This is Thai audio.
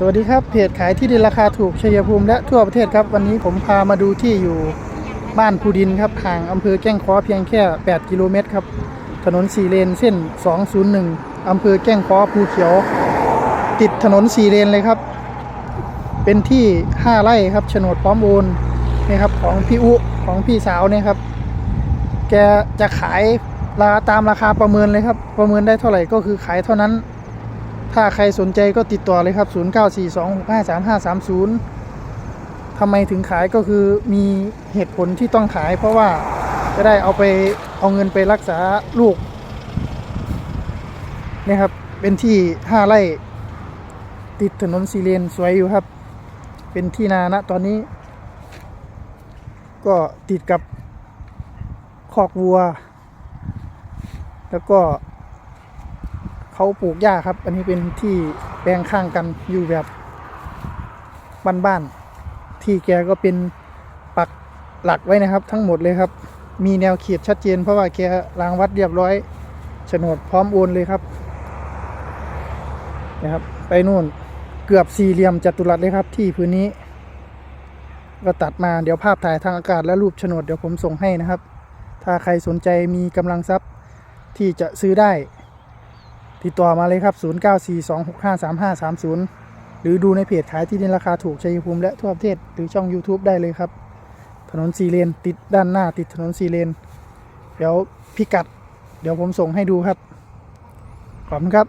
สวัสดีครับเพจขายที่ดินราคาถูกชัยภูมิและทั่วประเทศครับ วันนี้ผมพามาดูที่อยู่บ้านภูดินครับห่างอำเภอแก้งค้อเพียงแค่ 8 กิโลเมตรครับ ถนนสีเลนเส้น 201อำเภอแก้งค้อภูเขียว ติดถนนสีเลนเลยครับ เป็นที่ 5 ไร่ครับโฉนดพร้อมโอนนี่ครับของพี่อุของพี่สาวเนี่ยครับ แกจะขายราตามราคาประเมินเลยครับ ประเมินได้เท่าไหร่ก็คือขายเท่านั้น ถ้าใครสนใจก็ติดต่อเลยครับ 0942653530ทำไมถึงขายก็คือมีเหตุผลที่ต้องขาย เพราะว่าจะได้เอาไปเอาเงินไปรักษาลูกนี่ครับ เป็นที่ 5ไร่ติดถนนสีเลนสวยอยู่ครับ เป็นที่นานะตอนนี้ ก็ติดกับคอกวัว แล้วก็ เขาปลูกหญ้าครับ อันนี้เป็นที่แปลงข้างกันอยู่แบบบ้านๆที่แกก็เป็นปักหลักไว้นะครับ ทั้งหมดเลยครับ มีแนวเขียดชัดเจนเพราะว่าแกรางวัดเรียบร้อยโฉนดพร้อมโอนเลยครับนะครับ ไปนู่นเกือบสี่เหลี่ยมจัตุรัสเลยครับ ที่พื้นนี้ ก็ตัดมาเดี๋ยวภาพถ่ายทางอากาศและรูปโฉนดเดี๋ยวผมส่งให้นะครับ ถ้าใครสนใจมีกำลังทรัพย์ที่จะซื้อได้ ติดต่อมาเลยครับ 0942653530 หรือดูในเพจขายที่ดินราคาถูกชัยภูมิและทั่วประเทศ หรือช่อง YouTube ได้เลยครับ ถนนสีเลนติดด้านหน้าติดถนนสีเลน เดี๋ยวพิกัด เดี๋ยวผมส่งให้ดูครับ ขอบคุณครับ